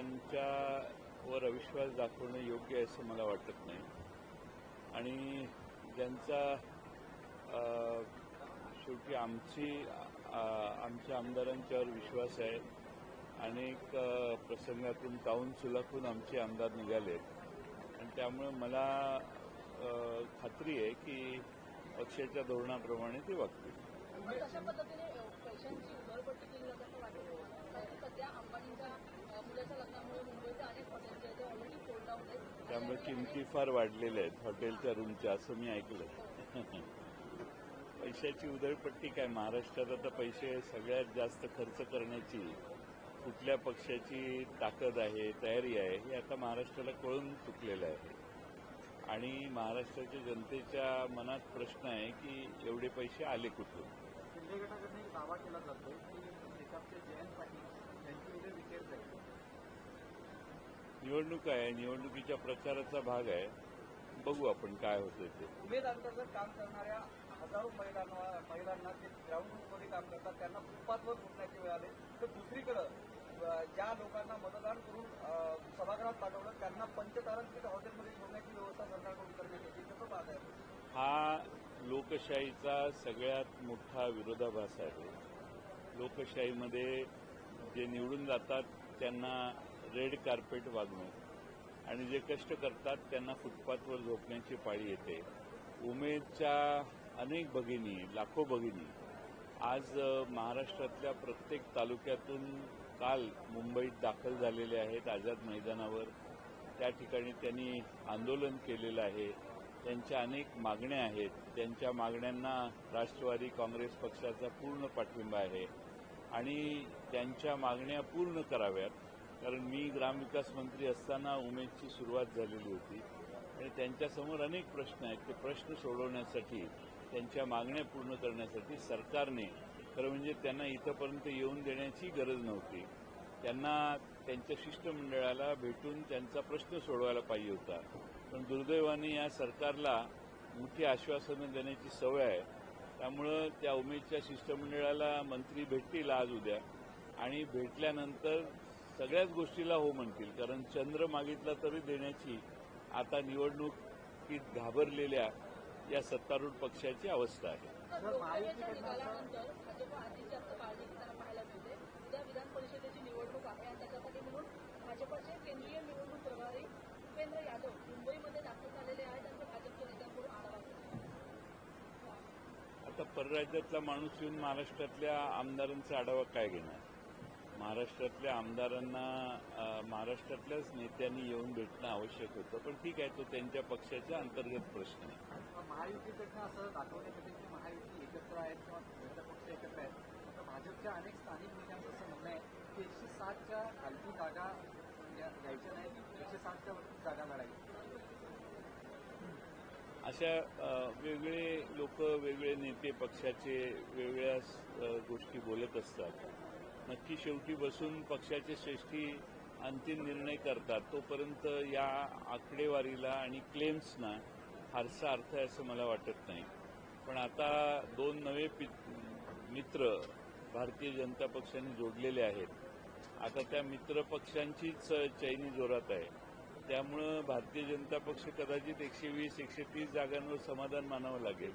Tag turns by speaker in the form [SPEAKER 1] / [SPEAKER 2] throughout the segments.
[SPEAKER 1] त्यांच्यावर अविश्वास दाखवणं योग्य आहे असं मला वाटत नाही. आणि ज्यांचा शेवटी आमची आमच्या आमदारांच्यावर विश्वास आहे अनेक प्रसंगातून काहून सुलाखून आमचे आमदार निघालेत आणि त्यामुळे मला खात्री आहे की पक्षाच्या धोरणाप्रमाणे ते वागतील.
[SPEAKER 2] पैशांची
[SPEAKER 1] त्यामुळे किमती फार वाढलेल्या आहेत हॉटेलच्या रूमच्या असं मी ऐकलं पैशाची उधळपट्टी काय? महाराष्ट्रात आता पैसे सगळ्यात जास्त खर्च करण्याची कुठल्या पक्षाची ताकद आहे तयारी आहे हे आता महाराष्ट्राला कळून चुकलेलं आहे. आणि महाराष्ट्राच्या जनतेच्या मनात प्रश्न आहे की एवढे पैसे आले कुठून?
[SPEAKER 3] शिंदे गटाकडून एक दावा केला जातो की शेकापचे जयंत पाटील यांची उद्या विकेट जाईल
[SPEAKER 1] निवडणूक आहे निवडणुकीच्या प्रचाराचा भाग आहे. बघू आपण काय होतं ते.
[SPEAKER 3] उमेद अंतर्गत काम करणाऱ्या हजारो महिलांना महिलांना जे ग्राउंडमध्ये काम करतात त्यांना फुटपाथवर झोपण्याची वेळ आले. तर दुसरीकडं ज्या लोकांना मतदान करून सभागृहात पाठवलं त्यांना पंचतारांकित हॉटेलमध्ये ठेवण्याची व्यवस्था सरकारकडून करण्यात येते कसं पाहत आहे
[SPEAKER 1] हा लोकशाहीचा सगळ्यात मोठा विरोधाभास आहे. लोकशाहीमध्ये जे निवडून जातात त्यांना रेड कार्पेट वागणूक आणि जे कष्ट करतात त्यांना फुटपाथवर झोपण्याची पाळी येते. उमेदच्या अनेक भगिनी लाखो भगिनी आज महाराष्ट्रातल्या प्रत्येक तालुक्यातून काल मुंबईत दाखल झालेले आहेत आझाद मैदानावर. त्या ठिकाणी त्यांनी आंदोलन केलेलं आहे. त्यांच्या अनेक मागण्या आहेत. त्यांच्या मागण्यांना राष्ट्रवादी काँग्रेस पक्षाचा पूर्ण पाठिंबा आहे. आणि त्यांच्या मागण्या पूर्ण कराव्यात. कारण मी ग्रामविकास मंत्री असताना उमेदची सुरुवात झालेली होती. आणि त्यांच्यासमोर अनेक प्रश्न आहेत. ते प्रश्न सोडवण्यासाठी त्यांच्या मागण्या पूर्ण करण्यासाठी सरकारने खरं म्हणजे त्यांना इथंपर्यंत येऊन देण्याची गरज नव्हती. त्यांना त्यांच्या शिष्टमंडळाला भेटून त्यांचा प्रश्न सोडवायला पाहिजे होता. पण दुर्दैवाने या सरकारला मोठी आश्वासनं देण्याची सवय आहे. त्यामुळं त्या उमेदच्या शिष्टमंडळाला मंत्री भेटतील आज उद्या. आणि भेटल्यानंतर सगळ्याच गोष्टीला हो म्हणतील. कारण चंद्र मागितला तरी देण्याची आता निवडणुकीत घाबरलेल्या या सत्तारूढ पक्षाची अवस्था आहे.
[SPEAKER 2] तर लोकसभेच्या निकालानंतर भाजप आधीच जास्त काळजी घेताना पाहायला मिळते. उद्या विधान परिषदेची निवडणूक आहे आणि त्याच्यासाठी म्हणून भाजपचे केंद्रीय निवडणूक प्रभारी उपेंद्र यादव मुंबईमध्ये दाखल झालेले आहेत त्यांचं भाजपच्या नेत्यांकडून आढावा घेतला.
[SPEAKER 1] आता परराज्यातला माणूस येऊन महाराष्ट्रातल्या आमदारांचा आढावा काय घेणार? महाराष्ट्रातल्या आमदारांना महाराष्ट्रातल्याच नेत्यांनी येऊन भेटणं आवश्यक होतं. पण ठीक आहे तो त्यांच्या पक्षाचा अंतर्गत प्रश्न आहे.
[SPEAKER 3] महायुतीकडनं असं दाखवण्यात येते की महायुती एकत्र आहेत किंवा घटक पक्ष एकत्र आहेत. आता भाजपच्या अनेक स्थानिक नेत्यांचं असं म्हणणं आहे की एकशे सातच्या खालची जागा घ्या- घ्यायच्या नाहीत एकशे सातच्या वरती जागा मिळावी
[SPEAKER 1] अशा वेगळे लोक वेगळे नेते पक्षाचे वेगळ्या गोष्टी बोलत असतात. नक्की शेवटी बसून पक्षाचे श्रेष्ठी अंतिम निर्णय करतात. तोपर्यंत या आकडेवारीला आणि क्लेम्सना फारसा अर्थ आहे असं मला वाटत नाही. पण आता दोन नवे पि- मित्र भारतीय जनता पक्षाने जोडलेले आहेत. आता त्या मित्र पक्षांचीच चैनी जोरात आहे. त्यामुळं भारतीय जनता पक्ष कदाचित एकशे वीस एकशे तीस जागांवर समाधान मानावं लागेल.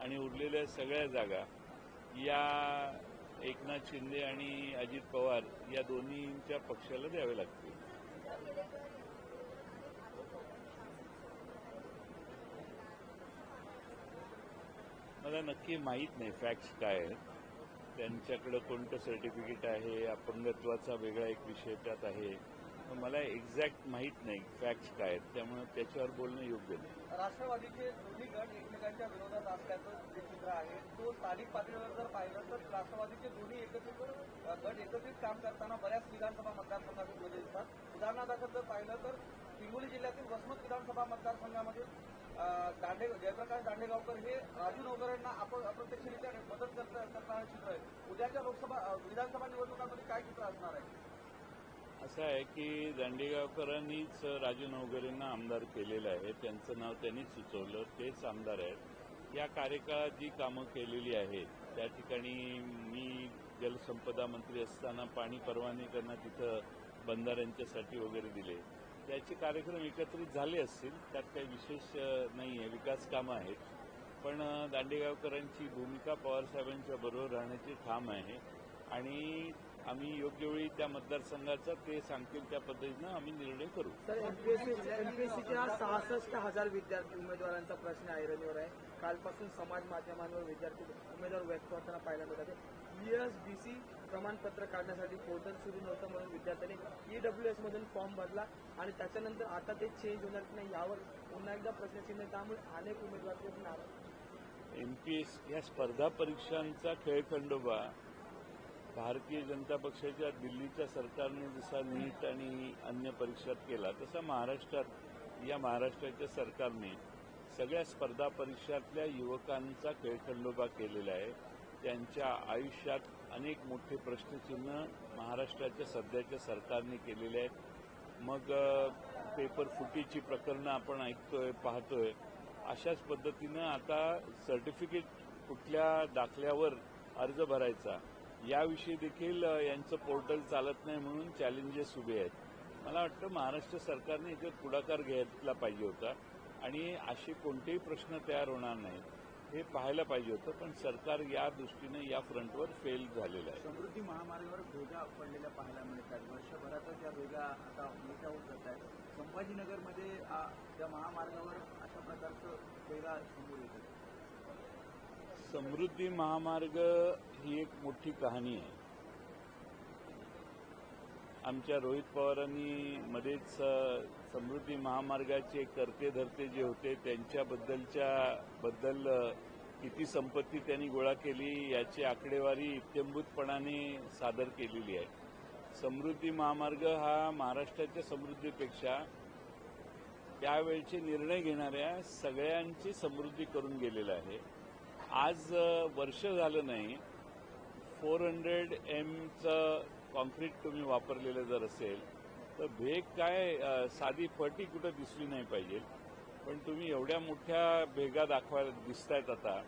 [SPEAKER 1] आणि उरलेल्या सगळ्या जागा या एकनाथ शिंदे आणि अजित पवार या दोन्हीच्या पक्षाला द्यावे लागतील. मला नक्की माहीत नाही फॅक्ट्स काय आहेत. त्यांच्याकडं कोणतं सर्टिफिकेट आहे अपंगत्वाचा वेगळा एक विषय त्यात आहे. मला एक्झॅक्ट माहीत नाही फॅक्ट्स काय आहेत. त्यामुळे त्याच्यावर बोलणं योग्य नाही.
[SPEAKER 3] राष्ट्रवादीचे दोन्ही गट एकमेकांच्या विरोधात असल्याचं चित्र आहे तो स्थानिक पातळीवर जर पाहिलं तर राष्ट्रवादीचे दोन्ही एकत्रित गट एकत्रित काम करताना बऱ्याच विधानसभा मतदारसंघामध्ये दिसतात. उदाहरणादाखल जर पाहिलं तर हिंगोली जिल्ह्यातील वसमत विधानसभा मतदारसंघामध्ये दांडे जयप्रकाश दांडेगावकर हे राजू नवकरांना आपण अप्रत्यक्षरित्या मदत करता- करणारं चित्र आहे. उद्याच्या लोकसभा विधानसभा निवडणुकांमध्ये काय चित्र असणार आहे?
[SPEAKER 1] असं आहे की दांडेगावकरांनीच राजू नवगरेंना आमदार केलेलं आहे. त्यांचं नाव त्यांनीच सुचवलं. तेच आमदार आहेत. या कार्यकाळात जी कामं केलेली आहेत त्या ठिकाणी मी जलसंपदा मंत्री असताना पाणी परवाने करणं तिथं बंधाऱ्यांच्यासाठी वगैरे दिले. त्याचे कार्यक्रम एकत्रित झाले असतील त्यात काही विशेष नाही आहे विकास कामं आहेत. पण दांडेगावकरांची भूमिका पवारसाहेबांच्या बरोबर राहण्याची ठाम आहे. आणि आम्ही योग्य वेळी त्या मतदारसंघाचा ते सांगतील त्या पद्धतीनं आम्ही निर्णय करू.
[SPEAKER 4] सर एमपीएससी एमपीएससीच्या सहासष्ट हजार विद्यार्थी उमेदवारांचा प्रश्न ऐरणीवर आहे. कालपासून समाज माध्यमांवर विद्यार्थी उमेदवार व्यक्त होताना पाहायला मिळतात ईएसबीसी प्रमाणपत्र काढण्यासाठी पोर्टल सुरू नव्हतं म्हणून विद्यार्थ्यांनी ईडब्ल्यूएस मधून फॉर्म भरला आणि त्याच्यानंतर आता ते चेंज होणार की नाही यावर पुन्हा एकदा प्रश्नचिन्ह. त्यामुळे अनेक उमेदवार
[SPEAKER 1] एमपीएस या स्पर्धा परीक्षांचा खेळखंडोबा भारतीय जनता पक्षाच्या दिल्लीच्या सरकारने जसा नीट आणि अन्य परीक्षात केला तसा महाराष्ट्रात या महाराष्ट्राच्या सरकारने सगळ्या स्पर्धा परीक्षातल्या युवकांचा खेळखंडोबा केलेला आहे. त्यांच्या आयुष्यात अनेक मोठे प्रश्नचिन्ह महाराष्ट्राच्या सध्याच्या सरकारने केलेले आहेत. मग पेपर फुटीची प्रकरणं आपण ऐकतोय पाहतोय. अशाच पद्धतीनं आता सर्टिफिकेट कुठल्या दाखल्यावर अर्ज भरायचा? याविषयी देखील यांचं पोर्टल चालत नाही म्हणून चॅलेंजेस उभे आहेत. मला वाटतं महाराष्ट्र सरकारने याच्यात पुढाकार घ्यायला पाहिजे होता आणि असे कोणतेही प्रश्न तयार होणार नाहीत हे पाहायला पाहिजे होतं. पण सरकार या दृष्टीनं या फ्रंटवर फेल झालेलं आहे.
[SPEAKER 5] समृद्धी महामार्गावर भेगा पडलेल्या पाहायला मिळतात. वर्षभरातच या भेगा आता मोठ्या होत जात आहेत. संभाजीनगरमध्ये त्या महामार्गावर अशा प्रकारचं भेगा समोर येतात
[SPEAKER 1] समृद्धी महामार्ग ही एक मोठी कहाणी आहे. आमच्या रोहित पवारांनी मध्येच समृद्धी महामार्गाचे करते धरते जे होते त्यांच्याबद्दलच्या बद्दल किती संपत्ती त्यांनी गोळा केली याची आकडेवारी इत्यंभूतपणाने सादर केलेली आहे. समृद्धी महामार्ग हा महाराष्ट्राच्या समृद्धीपेक्षा त्यावेळचे निर्णय घेणाऱ्या सगळ्यांची समृद्धी करून गेलेला आहे. आज वर्ष झालं नाही. फोर हंड्रेड एमचं कॉन्क्रीट तुम्ही वापरलेलं जर असेल तर भेग काय साधी फटी कुठं दिसली नाही पाहिजे. पण तुम्ही एवढ्या मोठ्या भेगा दाखवायला दिसतायत आता.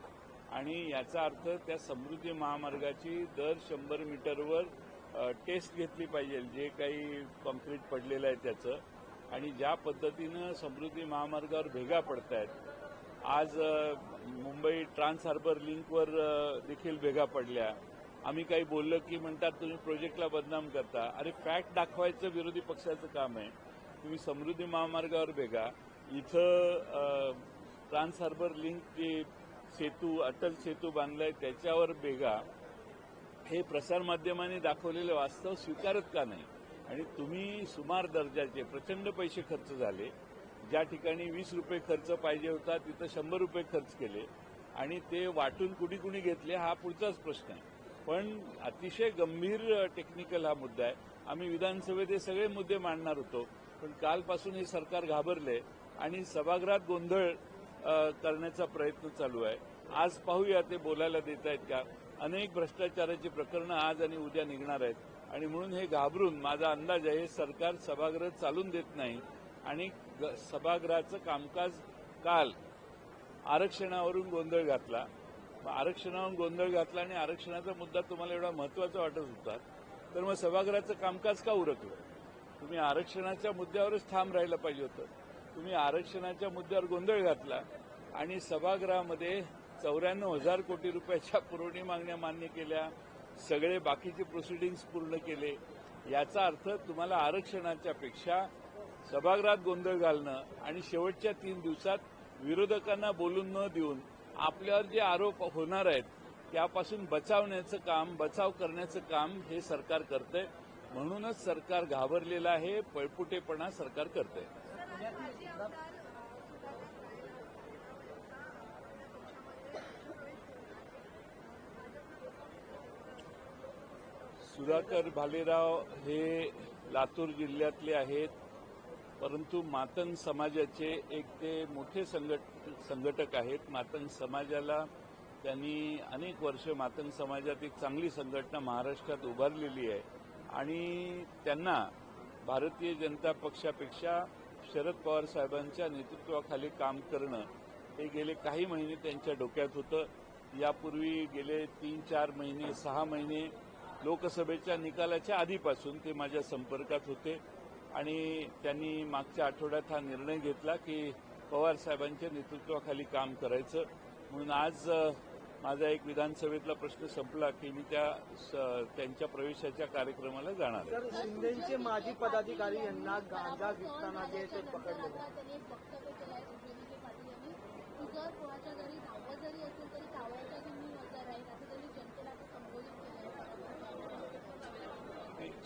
[SPEAKER 1] आणि याचा अर्थ त्या समृद्धी महामार्गाची दर शंभर मीटरवर टेस्ट घेतली पाहिजे जे काही कॉन्क्रीट पडलेलं आहे त्याचं. आणि ज्या पद्धतीनं समृद्धी महामार्गावर भेगा पडत आहेत आज मुंबई ट्रान्स हार्बर लिंकवर देखील भेगा पडल्या. आम्ही काही बोललं की म्हणतात तुम्ही प्रोजेक्टला बदनाम करता. अरे फॅक्ट दाखवायचं विरोधी पक्षाचं काम आहे. तुम्ही समृद्धी महामार्गावर भेगा. इथं ट्रान्स हार्बर लिंक जे सेतू अटल सेतू बांधलाय त्याच्यावर भेगा. हे प्रसारमाध्यमांनी दाखवलेलं वास्तव स्वीकारत का नाही? आणि तुम्ही सुमार दर्जाचे प्रचंड पैसे खर्च झाले. ज्या ठिकाणी वीस रुपये खर्च पाहिजे होता तिथं शंभर रुपये खर्च केले आणि ते वाटून कुणी कुणी घेतले हा पुढचाच प्रश्न आहे. पण अतिशय गंभीर टेक्निकल हा मुद्दा आहे. आम्ही विधानसभेत हे सगळे मुद्दे मांडणार होतो पण कालपासून हे सरकार घाबरले आणि सभागृहात गोंधळ करण्याचा प्रयत्न चालू आहे. आज पाहूया ते बोलायला देत आहेत का? अनेक भ्रष्टाचाराची प्रकरणं आज आणि उद्या निघणार आहेत. आणि म्हणून हे घाबरून माझा अंदाज आहे सरकार सभागृह चालून देत नाही आणि सभागृहाचं कामकाज काल आरक्षणावरून गोंधळ घातला. आरक्षणावरून गोंधळ घातला आणि आरक्षणाचा मुद्दा तुम्हाला एवढा महत्त्वाचा वाटत होता तर मग सभागृहाचं कामकाज का उरकलं? तुम्ही आरक्षणाच्या मुद्द्यावरच ठाम राहिलं पाहिजे होतं. तुम्ही आरक्षणाच्या मुद्द्यावर गोंधळ घातला आणि सभागृहामध्ये चौऱ्याण्णव हजार कोटी रुपयाच्या पुरवणी मागण्या मान्य केल्या सगळे बाकीचे प्रोसिडिंग्स पूर्ण केले. याचा अर्थ तुम्हाला आरक्षणाच्या पेक्षा सभागृहात गोंधळ घालणं आणि शेवटच्या तीन दिवसात विरोधकांना बोलून न देऊन आपल्यावर जे आरोप होणार आहेत त्यापासून बचावण्याचं काम बचाव करण्याचं काम हे सरकार करतंय. म्हणूनच सरकार घाबरलेलं आहे पळपुटेपणा सरकार करतंय. सुधाकर भालेराव हे लातूर जिल्ह्यातले आहेत. परंतु मातंग समाजाचे एक ते मोठे संघट संघटक आहेत. मातंग समाजाला त्यांनी अनेक वर्ष मातंग समाजात एक चांगली संघटना महाराष्ट्रात उभारलेली आहे. आणि त्यांना भारतीय जनता पक्षापेक्षा शरद पवार साहेबांच्या नेतृत्वाखाली काम करणं हे गेले काही महिने त्यांच्या डोक्यात होतं. यापूर्वी गेले तीन चार महिने सहा महिने लोकसभेच्या निकालाच्या आधीपासून ते माझ्या संपर्कात होते. आणि त्यांनी मागच्या आठवड्यात हा निर्णय घेतला की पवार साहेबांच्या नेतृत्वाखाली काम करायचं. म्हणून आज माझा एक विधानसभेतला प्रश्न संपला की मी त्या त्यांच्या प्रवेशाच्या कार्यक्रमाला जाणार
[SPEAKER 4] शिंदेचे माजी पदाधिकारी यांना गांजा विकताना जे ते पकडले.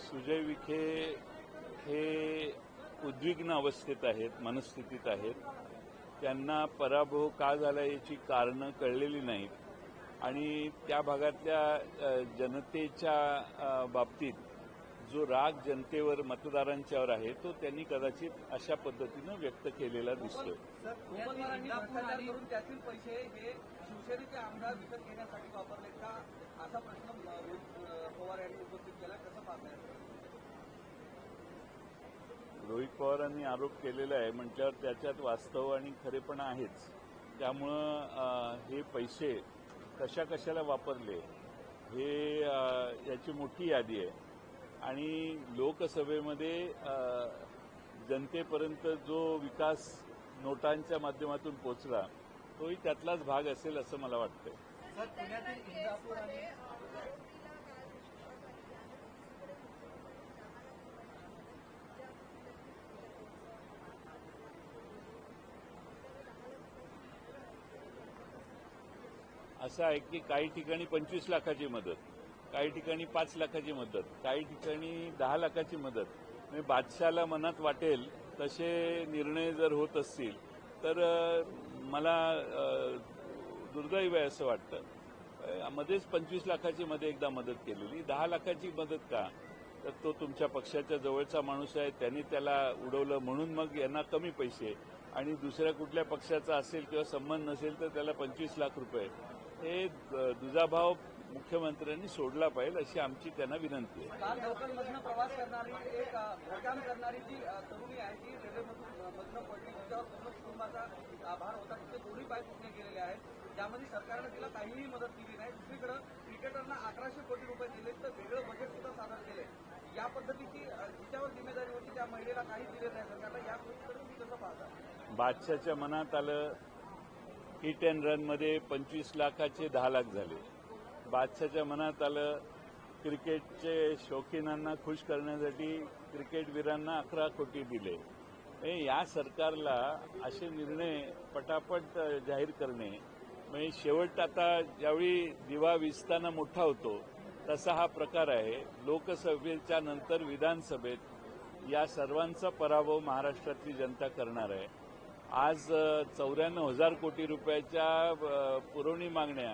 [SPEAKER 1] सुजय विखे हे उद्विग्न अवस्थेत आहेत मनस्थितीत आहेत. त्यांना पराभव का झाला याची कारणं कळलेली नाहीत. आणि त्या भागातल्या जनतेच्या बाबतीत जो राग जनतेवर मतदारांच्यावर आहे तो त्यांनी कदाचित अशा पद्धतीनं व्यक्त केलेला दिसतोय.
[SPEAKER 3] शिवसेनेचे आमदार विकत घेण्यासाठी वापरले का? असा प्रश्न पवार यांनी उपस्थित केला. कसं पाहताय?
[SPEAKER 1] रोहित पवारांनी आरोप केलेला आहे म्हटल्यावर त्याच्यात वास्तव आणि खरेपणा आहेच. त्यामुळं हे पैसे कशा कशाला वापरले हे याची मोठी यादी आहे. आणि लोकसभेमध्ये जनतेपर्यंत जो विकास नोटांच्या माध्यमातून पोचला तोही त्यातलाच भाग असेल असं मला वाटतं
[SPEAKER 3] सर पुण्यातील इंदापूर आणि
[SPEAKER 1] असं आहे की काही ठिकाणी पंचवीस लाखाची मदत काही ठिकाणी पाच लाखाची मदत काही ठिकाणी दहा लाखाची मदत. म्हणजे बादशाला मनात वाटेल तसे निर्णय जर होत असतील तर मला दुर्दैव आहे असं वाटतं. मध्येच पंचवीस लाखाची मध्ये एकदा मदत केलेली. दहा लाखाची मदत का? तर तो तुमच्या पक्षाच्या जवळचा माणूस आहे त्यांनी त्याला उडवलं म्हणून मग यांना कमी पैसे. आणि दुसऱ्या कुठल्या पक्षाचा असेल किंवा संबंध नसेल तर त्याला पंचवीस लाख रुपये. हे दुजाभाव मुख्यमंत्र्यांनी सोडला पाहिजे अशी आमची त्यांना विनंती आहे.
[SPEAKER 3] प्रवास करणारी एक करणारी जी तरुणी आहे ती रेल्वेमधून अ, मधनं पडली. तिच्यावर पूर्ण कुटुंबाचा आभार होता. दोन्ही पाय तुटले गेलेले आहेत. ज्यामध्ये सरकारनं तिला काहीही मदत केली नाही. दुसरीकडे क्रिकेटरना अकराशे कोटी रुपये दिले तर वेगळं बजेट सुद्धा सादर केले या पद्धतीची जिच्यावर जिम्मेदारी होती. त्या महिलेला काही दिले नाही सरकारला. या गोष्टीकडे तुम्ही कसं पाहता?
[SPEAKER 1] बादशाच्या मनात आलं हिट अँड रनमध्ये पंचवीस लाखाचे दहा लाख झाले. बादशाच्या मनात आलं क्रिकेटचे शौकीनांना खुश करण्यासाठी क्रिकेटवीरांना अकरा कोटी दिले. हे या सरकारला असे निर्णय पटापट जाहीर करणे म्हणजे शेवट आता ज्यावेळी दिवा विजताना मोठा होतो तसा हा प्रकार आहे. लोकसभेच्या नंतर विधानसभेत या सर्वांचा पराभव महाराष्ट्रातली जनता करणार आहे. आज चौऱ्याण्णव हजार कोटी रुपयाच्या पुरवणी मागण्या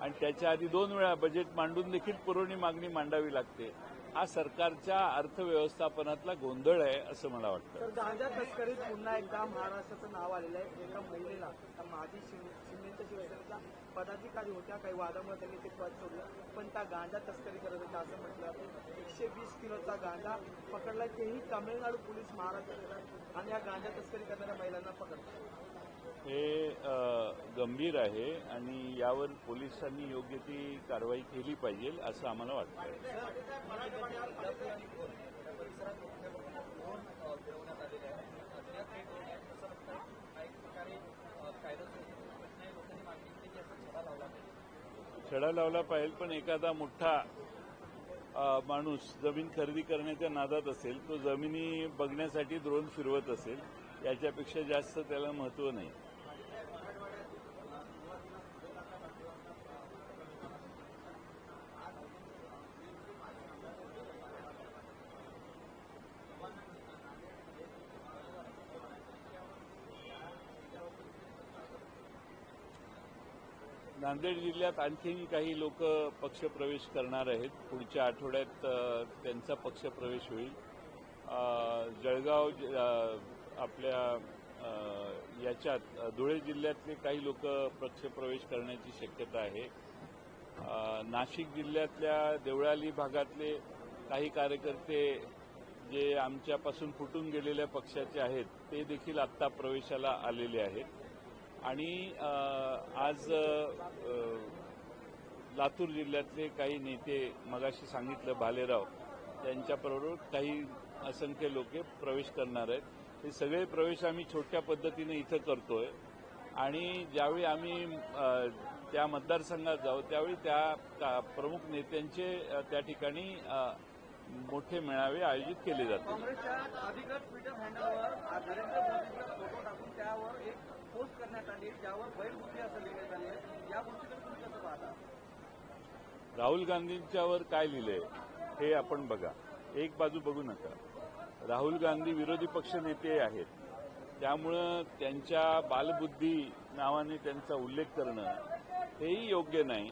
[SPEAKER 1] आणि त्याच्या आधी दोन वेळा बजेट मांडून देखील पुरवणी मागणी मांडावी लागते. हा सरकारच्या अर्थव्यवस्थापनातला गोंधळ आहे असं मला वाटतं.
[SPEAKER 4] गांजा तस्करीत पुन्हा एकदा महाराष्ट्राचं नाव आलेलं आहे. एका महिलेला माजी शिवसेनेच्या पदाधिकारी होत्या काही वादामुळे त्यांनी ते पद सोडलं. पण त्या गांजा तस्करी करत होत्या असं म्हटलं. जातं एकशे वीस किलोचा गांजा पकडला तेही तामिळनाडू पोलीस महाराष्ट्रात येतात आणि या गांजा तस्करी करणाऱ्या महिलांना पकडतात
[SPEAKER 1] हे गंभीर आहे आणि यावर पोलिसांनी योग्य ती कारवाई केली पाहिजे असं आम्हाला वाटतं
[SPEAKER 3] इंदापूर आणि भोर या परिसरात मुख्यमंत्री ड्रोन अ, फिरवण्यात आलेले आहे अज्ञात हे ड्रोन आहे असं म्हणतात काही प्रकारे अ, कायदा सुव्यवस्थेचा प्रश्न आहे लोकांनी मागणी केली की असं छडा लावला पाहिजे
[SPEAKER 1] छडा लावला पाहिजे पण एखादा मोठा माणूस जमीन खरेदी करण्याच्या नादात असेल तो जमिनी बघण्यासाठी द्रोण फिरवत असेल याच्यापेक्षा जास्त त्याला महत्त्व नाही. नांदेड जिल्ह्यात आणखीन काही लोक पक्षप्रवेश करणार आहेत. पुढच्या आठवड्यात त्यांचा पक्षप्रवेश होईल. जळगाव ज- आपल्या याच्यात धुळे जिल्ह्यातले काही लोक पक्षप्रवेश करण्याची शक्यता आहे. नाशिक जिल्ह्यातल्या देवळाली भागातले काही कार्यकर्ते जे आमच्यापासून फुटून गेलेल्या पक्षाचे आहेत ते देखील आत्ता प्रवेशाला आलेले आहेत. आणि आज लातूर जिल्ह्यातले काही नेते मगाशी सांगितलं भालेराव त्यांच्याबरोबर काही असंख्य लोक प्रवेश करणार आहेत. हे सगळे प्रवेश आम्ही छोट्या पद्धतीने इथं करतोय. आणि ज्यावेळी आम्ही त्या मतदारसंघात जाऊ त्यावेळी त्या का- प्रमुख नेत्यांचे त्या ठिकाणी मोठे मेळावे आयोजित केले
[SPEAKER 3] जातात पोस्ट करण्यात आली ज्यावर बैलबुद्धी असं लिहिण्यात आले या गोष्टीकडे तुम्ही कसं पाहता?
[SPEAKER 1] राहुल गांधींच्यावर काय लिहिलंय हे आपण बघा. एक बाजू बघू नका. राहुल गांधी विरोधी पक्ष नेते आहेत. त्यामुळं त्यांच्या बालबुद्धी नावाने त्यांचा उल्लेख करणं हेही योग्य नाही.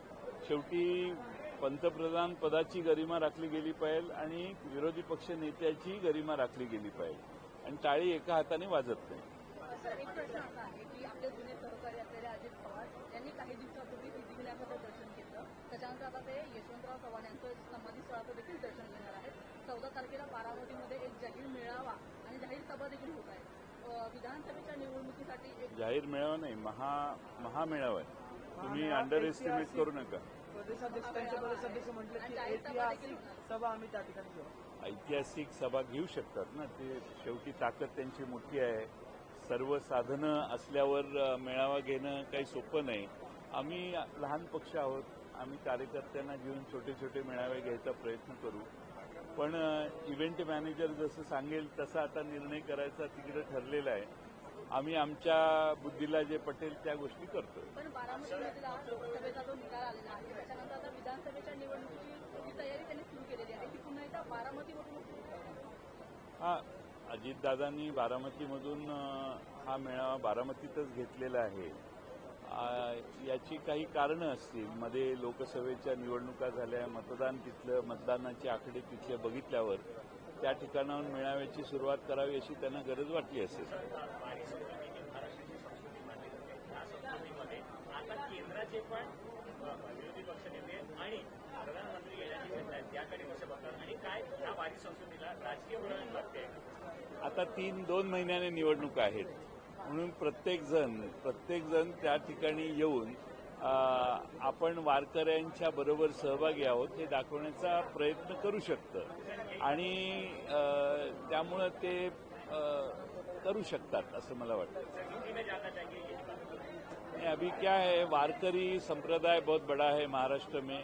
[SPEAKER 1] शेवटी पंतप्रधान पदाची गरिमा राखली गेली पाहिजे आणि विरोधी पक्ष नेत्याची गरिमा राखली गेली पाहिजे. आणि टाळी एका हाताने वाजत नाही.
[SPEAKER 2] सर एक प्रश्न असा आहे की आपले जुने सहकारी असलेले अजित पवार यांनी काही दिवसापूर्वी सिद्धिविनायकाचं दर्शन घेतलं. त्याच्यानंतर आता ते यशवंतराव चव्हाण यांचं स्थळाचं देखील दर्शन घेणार आहेत. चौदा तारखेला बारामतीमध्ये एक जाहीर मेळावा आणि जाहीर सभा देखील होत आहे. अं, विधानसभेच्या निवडणुकीसाठी एक
[SPEAKER 1] जाहीर मेळावा नाही महा महामेळावा आहे. तुम्ही अंडर एस्टिमेट करू नका.
[SPEAKER 4] प्रदेशाध्यक्ष त्यांचे प्रदेशाध्यक्ष म्हटले की ऐतिहासिक सभा आम्ही त्या ठिकाणी घेऊ.
[SPEAKER 1] ऐतिहासिक सभा घेऊ शकतात ना ते शेवटी ताकद त्यांची मोठी आहे. सर्व साधनं असल्यावर मेळावा घेणं काही सोपं नाही. आम्ही लहान पक्ष आहोत. आम्ही कार्यकर्त्यांना घेऊन छोटे छोटे मेळावे घ्यायचा प्रयत्न करू. पण इव्हेंट मॅनेजर जसं सांगेल तसा आता निर्णय करायचा तिकडे ठरलेला आहे. आम्ही आमच्या बुद्धीला जे पटेल त्या गोष्टी करतो हा अजितदादांनी बारामतीमधून हा मेळावा बारामतीतच घेतलेला आहे. याची काही कारणं असतील? मध्ये लोकसभेच्या निवडणुका झाल्या मतदान तिथलं मतदानाचे आकडे तिथले बघितल्यावर त्या ठिकाणाहून मेळाव्याची सुरुवात करावी अशी त्यांना गरज वाटली असेल.
[SPEAKER 6] पण आणि प्रधानमंत्री येण्याची त्याकडे कसं बघतात आणि काय? या वारी राजकीय वळण लागते
[SPEAKER 1] आता तीन दोन महिन्याने निवडणुका आहेत. म्हणून प्रत्येक जण प्रत्येक जण त्या ठिकाणी येऊन आपण वारकऱ्यांच्या बरोबर सहभागी आहोत हे दाखवण्याचा प्रयत्न करू शकतं. आणि त्यामुळं ते करू शकतात असं मला वाटतं. अभी क्या है वारकरी संप्रदाय बहुत बड़ा है महाराष्ट्र में.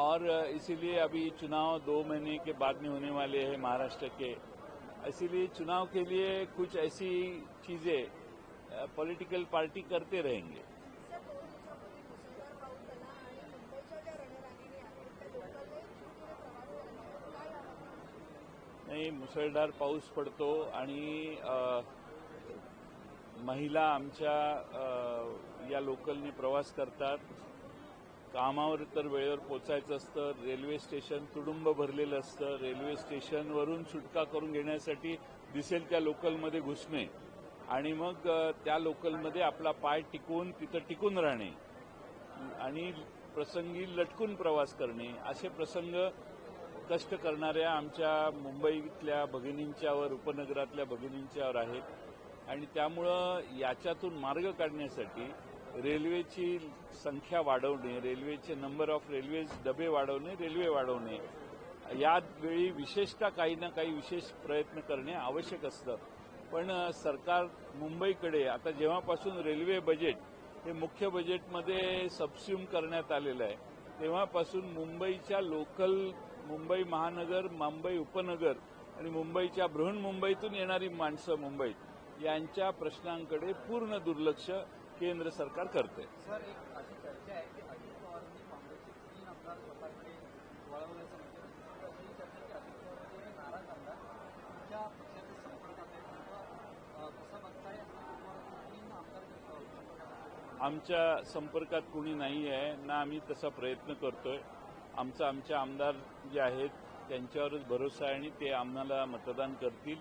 [SPEAKER 1] और इसीलिए अभी चुनाव दो महीने के बाद में होने वाले हैं महाराष्ट्र के. इसीलिए चुनाव के लिए कुछ ऐसी चीजें पॉलिटिकल पार्टी करते रहेंगे। नाही मुसळधार पाऊस पडतो आणि महिला आमच्या या लोकलने प्रवास करतात. कामावर तर वेळेवर पोचायचं असतं रेल्वे स्टेशन तुडुंब भरलेलं असतं रेल्वे स्टेशनवरून सुटका करून घेण्यासाठी दिसेल त्या लोकलमध्ये घुसणे. आणि मग त्या लोकलमध्ये आपला पाय टिकवून तिथं टिकून राहणे. आणि प्रसंगी लटकून प्रवास करणे. असे प्रसंग कष्ट करणाऱ्या आमच्या मुंबईतल्या भगिनींच्यावर उपनगरातल्या भगिनींच्यावर आहेत. आणि त्यामुळं याच्यातून मार्ग काढण्यासाठी रेल्वेची संख्या वाढवणे रेल्वेचे नंबर ऑफ रेल्वेज डबे वाढवणे रेल्वे वाढवणे यावेळी विशेषतः काही ना काही विशेष प्रयत्न करणे आवश्यक असतं. पण सरकार मुंबईकडे आता जेव्हापासून रेल्वे बजेट हे मुख्य बजेटमध्ये सबस्युम करण्यात आलेलं आहे तेव्हापासून मुंबईच्या लोकल मुंबई महानगर मुंबई उपनगर आणि मुंबईच्या बृहन्मुंबईतून येणारी माणसं मुंबईत यांच्या प्रश्नांकडे पूर्ण दुर्लक्ष केंद्र सरकार करते
[SPEAKER 3] सर एक अशी चर्चा आहे की अजित पवारांनी काँग्रेसचे तीन आमदार स्वतःकडे वळवल्याचं म्हणजे अशी चर्चा की अजित पवार नाराज आमदार तुमच्या पक्षाचे संपर्कात आहेत किंवा अ, कसं बघताय अजित पवार तीन आमदार अ, संपर्कात? आहेत
[SPEAKER 1] आमच्या संपर्कात कुणी नाही आहे ना आम्ही तसा प्रयत्न करतोय. आमचा आमचे आमदार जे आहेत त्यांच्यावरच भरोसा आहे आणि ते आम्हाला मतदान करतील.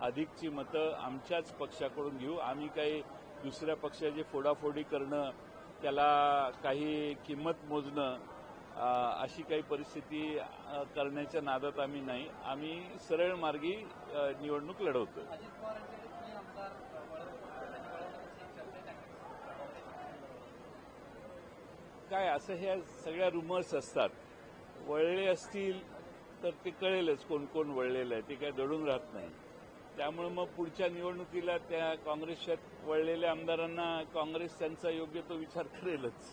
[SPEAKER 1] अधिकची मतं आमच्याच पक्षाकडून घेऊ. आम्ही काही दुसऱ्या पक्षाची फोडाफोडी करणं त्याला काही किंमत मोजणं अशी काही परिस्थिती करण्याच्या नादात आम्ही नाही. आम्ही सरळ मार्गी निवडणूक
[SPEAKER 3] काँग्रेसची
[SPEAKER 1] काय असं ह्या सगळ्या रुमर्स असतात. वळले असतील तर ते कळेलच कोण कोण वळलेलं आहे. ते काय दडून राहत नाही. त्यामुळे मग पुढच्या निवडणुकीला त्या काँग्रेसच्या वळलेल्या आमदारांना काँग्रेस त्यांचा योग्य तो विचार करेलच.